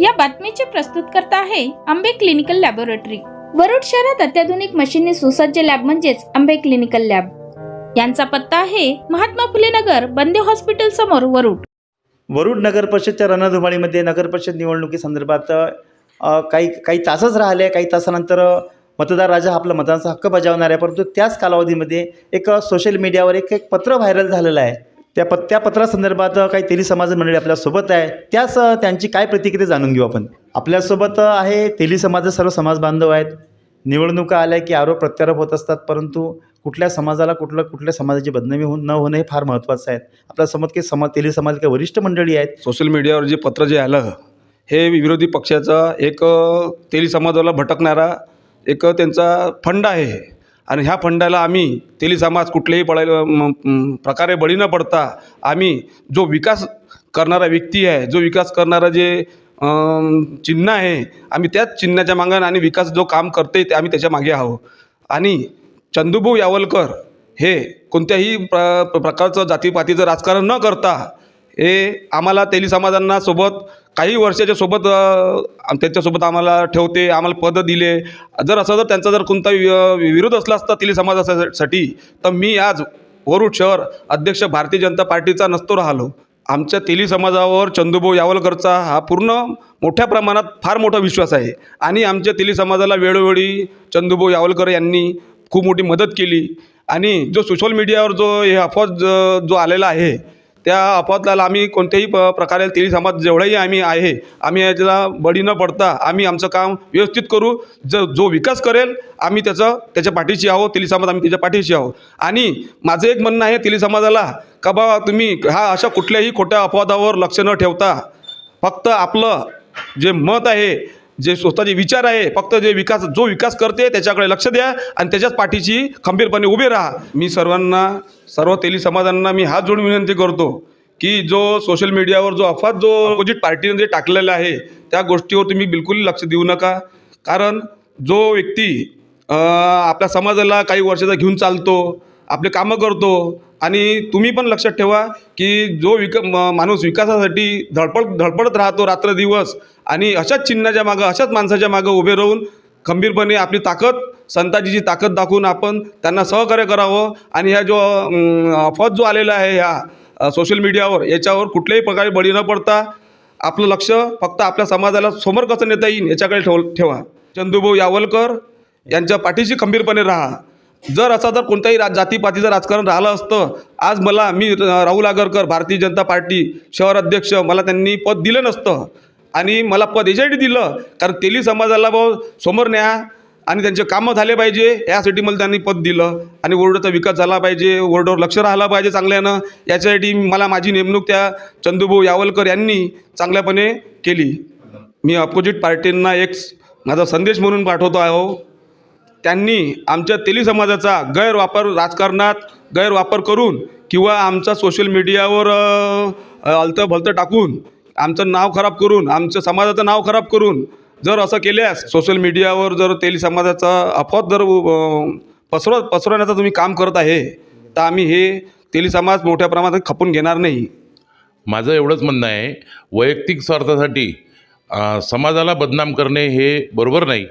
या बातमीचे प्रस्तुतकर्ता आहे आंबे क्लिनिकल लॅबोरेटरी. वरुड शहरात अत्याधुनिक मशीनने सुसज्ज लॅब म्हणजेच आंबे क्लिनिकल लॅब. यांचा पत्ता आहे महात्मा फुले नगर बंदे हॉस्पिटल समोर वरुड. वरुड नगर परिषदच्या रणधुमाळीमध्ये नगर परिषद निवडणुकीसंदर्भात काही काही तासच राहिले. काही तासानंतर मतदार राजा आपला मतदानाचा हक्क बजावणार आहे. परंतु त्याच कालावधीमध्ये एक सोशल मीडियावर एक एक पत्र व्हायरल झालेलं आहे. त्या प त्या पत्रासंदर्भात काही तेली समाज मंडळी आपल्यासोबत आहे. त्याच त्यांची काय प्रतिक्रिया जाणून घेऊ आपण. आपल्यासोबत आहे तेली समाज सर्व समाज बांधव आहेत. निवडणुका आल्या की आरोप प्रत्यारोप होत असतात परंतु कुठल्या समाजाला कुठलं कुठल्या समाजाची बदनामी होऊन न होणं हे फार महत्त्वाचं आहे. आपल्यासमोर काही समाज तेली समाज काही वरिष्ठ मंडळी आहेत. सोशल मीडियावर जे पत्र जे आलं हे विरोधी पक्षाचा एक तेली समाजाला भटकणारा एक त्यांचा फंड आहे आणि ह्या फंडाला आम्ही तेली समाज कुठल्याही पडायला प्रकारे बळी न पडता आम्ही जो विकास करणारा व्यक्ती आहे जो विकास करणारा जे चिन्ह आहे आम्ही त्याच चिन्हाच्या मागं आणि विकास जो काम करते ते आम्ही त्याच्यामागे आहोत. आणि चंदूभाऊ यावलकर हे कोणत्याही प्र प्रकारचं जातीपातीचं राजकारण न करता हे आम्हाला तेली समाजांना सोबत काही वर्षाच्या सोबत त्यांच्यासोबत आम्हाला ठेवते आम्हाला पदं दिले. जर असं जर त्यांचा जर कोणता वि- विरोध असला असता तेली समाजासाठी तर मी आज वरुड शहर अध्यक्ष भारतीय जनता पार्टीचा नसतो राहिलो. आमच्या तेली समाजावर चंदूभाऊ यावलकरचा हा पूर्ण मोठ्या प्रमाणात फार मोठा विश्वास आहे. आणि आमच्या तेली समाजाला वेळोवेळी चंदूभाऊ यावलकर यांनी खूप मोठी मदत केली. आणि जो सोशल मीडियावर जो हे अफवा जो आलेला आहे त्या अफवातला आम्ही कोणत्याही प प्रकारे तेली समाज जेवढाही आम्ही आहे आम्ही याच्याला बळी न पडता आम्ही आमचं काम व्यवस्थित करू. ज जो विकास करेल आम्ही त्याचं त्याच्या पाठीशी आहोत तेली समाज आम्ही त्याच्या पाठीशी आहोत. आणि माझं एक म्हणणं आहे तेली समाजाला का बा तुम्ही हा अशा कुठल्याही खोट्या अपवादावर लक्ष न ठेवता फक्त आपलं जे मत आहे जे स्वतःचे विचार आहे फक्त जे विकास जो विकास करते त्याच्याकडे लक्ष द्या आणि त्याच्याच पाठीशी खंबीरपणे उभे राहा. मी सर्वांना सर्व तेली समाजांना मी हात जोडून विनंती करतो की जो सोशल मीडियावर जो अफवा जो अपोजिट पार्टीने जे टाकलेला आहे त्या गोष्टीवर तुम्ही बिलकुल लक्ष देऊ नका. कारण जो व्यक्ती आपल्या समाजाला काही वर्षाचा घेऊन चालतो आपले कामं करतो. आणि तुम्ही पण लक्षात ठेवा की जो विक म- माणूस विकासासाठी धडपड धडपडत राहतो रात्र दिवस आणि अशाच चिन्हाच्या मागं अशाच माणसाच्या मागं उभे राहून खंबीरपणे आपली ताकद संताजीची ताकद दाखवून आपण त्यांना सहकार्य करावं. आणि ह्या जो अं, अफवाद जो आलेला आहे ह्या सोशल मीडियावर याच्यावर कुठल्याही प्रकारे बळी न पडता आपलं लक्ष फक्त आपल्या समाजाला समोर कसं नेता येईल याच्याकडे ठेव ठेवा. चंदूभाऊ यावलकर यांच्या पाठीशी खंबीरपणे राहा. जर असं जर कोणत्याही रा जातीपातीचं राजकारण राहिलं असतं आज मला मी राहुल आगरकर भारतीय जनता पार्टी शहराध्यक्ष मला त्यांनी पद दिलं नसतं. आणि मला पद याच्यासाठी दिलं कारण तेली समाजाला भाऊ समोर न्या आणि त्यांचे कामं झाले पाहिजे यासाठी मला त्यांनी पद दिलं. आणि वोर्डाचा विकास झाला पाहिजे वोर्डावर लक्ष राहिलं पाहिजे चांगल्यानं. याच्यासाठी मला माझी नेमणूक त्या चंदूभाऊ यावलकर यांनी चांगल्यापणे केली. मी अपोजिट पार्टींना एक माझा संदेश म्हणून पाठवतो आहो. त्यांनी आमच्या तेली समाजाचा गैरवापर राजकारणात गैरवापर करून किंवा आमचा सोशल मीडियावर अलतं भलतं टाकून आमचं नाव खराब करून आमचं समाजाचं नाव खराब करून जर असं केल्यास सोशल मीडियावर जर तेली समाजाचा अफवात जर पसरव पसरवण्याचं तुम्ही काम करत आहे तर आम्ही हे तेली समाज मोठ्या प्रमाणात खपून घेणार नाही. माझं एवढंच म्हणणं आहे वैयक्तिक स्वार्थासाठी समाजाला बदनाम करणे हे बरोबर नाही.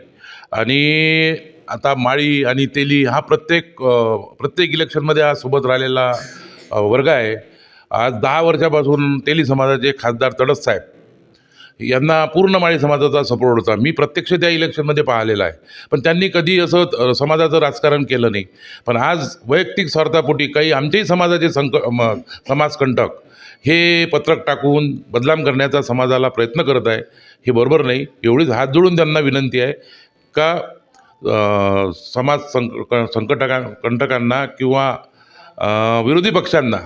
आणि आता माळी आणि तेली हा प्रत्येक प्रत्येक इलेक्शनमध्ये हा सोबत राहिलेला वर्ग आहे. आज दहा वर्षापासून तेली समाजाचे खासदार तडस साहेब यांना पूर्ण माळी समाजाचा सपोर्ट होता. मी प्रत्यक्ष त्या इलेक्शनमध्ये पाहिलेला आहे. पण त्यांनी कधी असं समाजाचं राजकारण केलं नाही. पण आज वैयक्तिक स्वार्थापोटी काही आमच्याही समाजाचे संक म समाजकंटक हे पत्रक टाकून बदनाम करण्याचा समाजाला प्रयत्न करत आहे हे बरोबर नाही. एवढीच हात जोडून त्यांना विनंती आहे का समाज संक संकटका कंटकांना किंवा विरोधी पक्षांना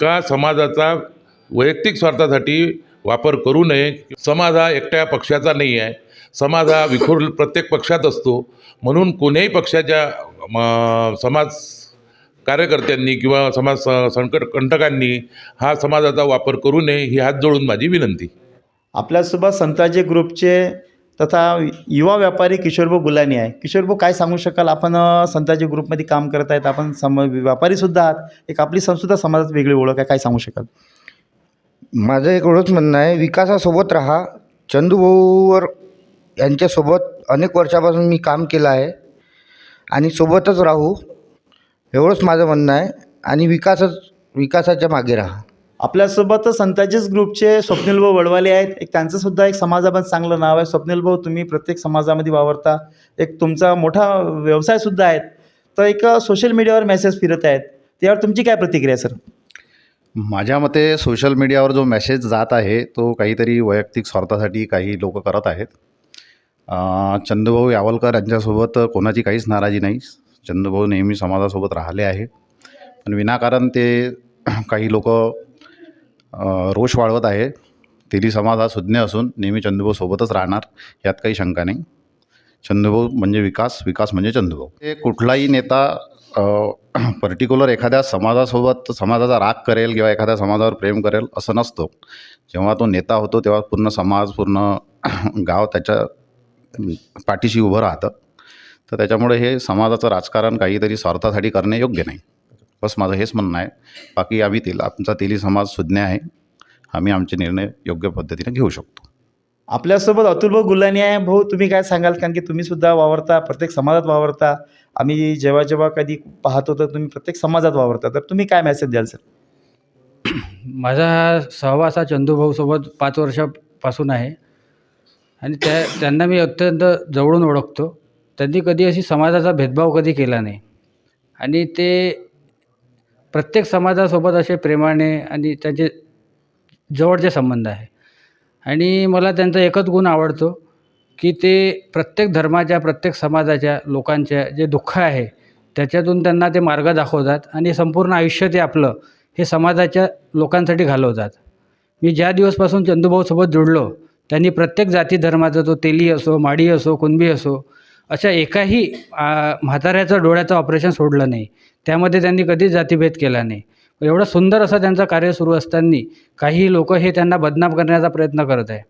का समाजाचा वैयक्तिक स्वार्थासाठी वापर करू नये? समाज हा एकट्या पक्षाचा नाही आहे. समाज हा विखुर प्रत्येक पक्षात असतो. म्हणून कोणत्याही पक्षाच्या म, समाज कार्यकर्त्यांनी किंवा समाज स- संकट कंटकांनी हा समाजाचा वापर करू नये ही हात जोडून माझी विनंती. आपल्यासोबत संताजी ग्रुपचे तथा युवा व्यापारी किशोरभाऊ गुलानी आहे. किशोरभाऊ काय सांगू शकाल? आपण संताजी ग्रुपमध्ये काम करत आहेत. आपण सम व्यापारीसुद्धा आहात. एक आपली संस्था समाजात वेगळी ओळख आहे. काय सांगू शकाल? माझं एक एवढंच म्हणणं आहे विकासासोबत राहा. चंदूभाऊवर यांच्यासोबत अनेक वर्षापासून मी काम केलं आहे. आणि सोबतच राहू. एवढंच माझं म्हणणं आहे. आणि विकासच विकासाच्या मागे राहा. आपल्यासोबत संताजीच ग्रुपचे स्वप्नील भाऊ वडवाले आहेत. एक त्यांचंसुद्धा एक समाजामध्ये चांगलं नाव आहे. स्वप्नील भाऊ तुम्ही प्रत्येक समाजामध्ये वावरता. एक तुमचा मोठा व्यवसायसुद्धा आहे तर एक सोशल मीडियावर मेसेज फिरत आहेत. त्यावर तुमची काय प्रतिक्रिया सर माझ्या मते सोशल मीडियावर जो मेसेज जात आहे तो काहीतरी वैयक्तिक स्वार्थासाठी काही लोक करत आहेत. चंदूभाऊ यावलकर यांच्यासोबत कोणाची काहीच नाराजी नाही. चंदूभाऊ नेहमी समाजासोबत राहिले आहे. पण विनाकारण ते काही लोक रोष वाढवत आहे. तेली समाज हा सुज्ञ असून नेहमी चंदूभाऊ सोबतच राहणार यात काही शंका नाही. चंदूभाऊ म्हणजे विकास विकास म्हणजे चंदूभाऊ. ते कुठलाही नेता पर्टिक्युलर एखाद्या समाजासोबत समाजाचा राग करेल किंवा एखाद्या समाजावर प्रेम करेल असं नसतो. जेव्हा तो नेता होतो तेव्हा पूर्ण समाज पूर्ण गाव त्याच्या पाठीशी उभं राहतं. तर त्याच्यामुळे हे समाजाचं राजकारण काहीतरी स्वार्थासाठी करणे योग्य नाही. बस माझं हेच म्हणणं आहे. बाकी आम्ही तेल आमचा तेली समाज सुज्ञ आहे. आम्ही आमचे निर्णय योग्य पद्धतीने घेऊ शकतो. आपल्यासोबत अतुल भाऊ गुल्हाने आहे. भाऊ तुम्ही काय सांगाल? कारण की तुम्ही सुद्धा वावरता प्रत्येक समाजात वावरता. आम्ही जेव्हा जेव्हा कधी पाहतो तर तुम्ही प्रत्येक समाजात वावरता. तर तुम्ही काय मेसेज द्याल सर माझा हा सहवास हा चंदूभाऊसोबत पाच वर्षापासून आहे. आणि त्या त्यांना मी अत्यंत जवळून ओळखतो. त्यांनी कधी अशी समाजाचा भेदभाव कधी केला नाही. आणि ते प्रत्येक समाजासोबत असे प्रेमाने आणि त्यांचे जवळचे संबंध आहे. आणि मला त्यांचा एकच गुण आवडतो की ते प्रत्येक धर्माच्या प्रत्येक समाजाच्या लोकांच्या जे दुःख आहे त्याच्यातून त्यांना ते मार्ग दाखवतात आणि संपूर्ण आयुष्य ते आपलं हे समाजाच्या लोकांसाठी घालवतात. मी ज्या दिवसपासून चंदूभाऊसोबत जुडलो त्यांनी प्रत्येक जाती धर्माचा तो तेली असो माडी असो कुणबी असो अशा एकाही म्हाताऱ्याचं डोळ्याचं ऑपरेशन सोडलं नाही. त्यामध्ये त्यांनी कधीच जातीभेद केला नाही. एवढं सुंदर असं त्यांचं कार्य सुरू असताना काही लोक हे त्यांना बदनाम करण्याचा प्रयत्न करत आहे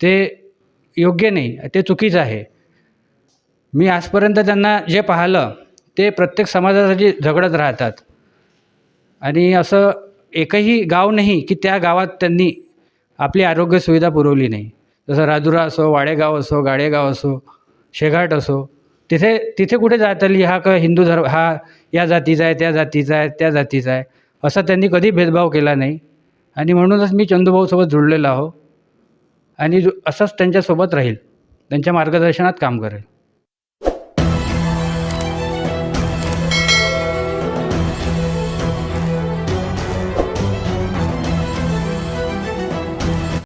ते योग्य नाही ते चुकीचं आहे. मी आजपर्यंत त्यांना जे पाहिलं ते प्रत्येक समाजासाठी झगडत राहतात. आणि असं एकही गाव नाही की त्या गावात त्यांनी आपली आरोग्य सुविधा पुरवली नाही. जसं राजुरा असो वाडेगाव असो गाडेगाव असो शेघाट असो. तिथे तिथे कुठे जातली हा का हिंदू धर्म हा या जातीचा आहे त्या जातीचा आहे त्या जातीचा आहे असा त्यांनी कधी भेदभाव केला नाही. आणि म्हणूनच मी चंदूभाऊसोबत जुळलेला आहो. आणि जो- असंच त्यांच्यासोबत राहील. त्यांच्या मार्गदर्शनात काम करेल.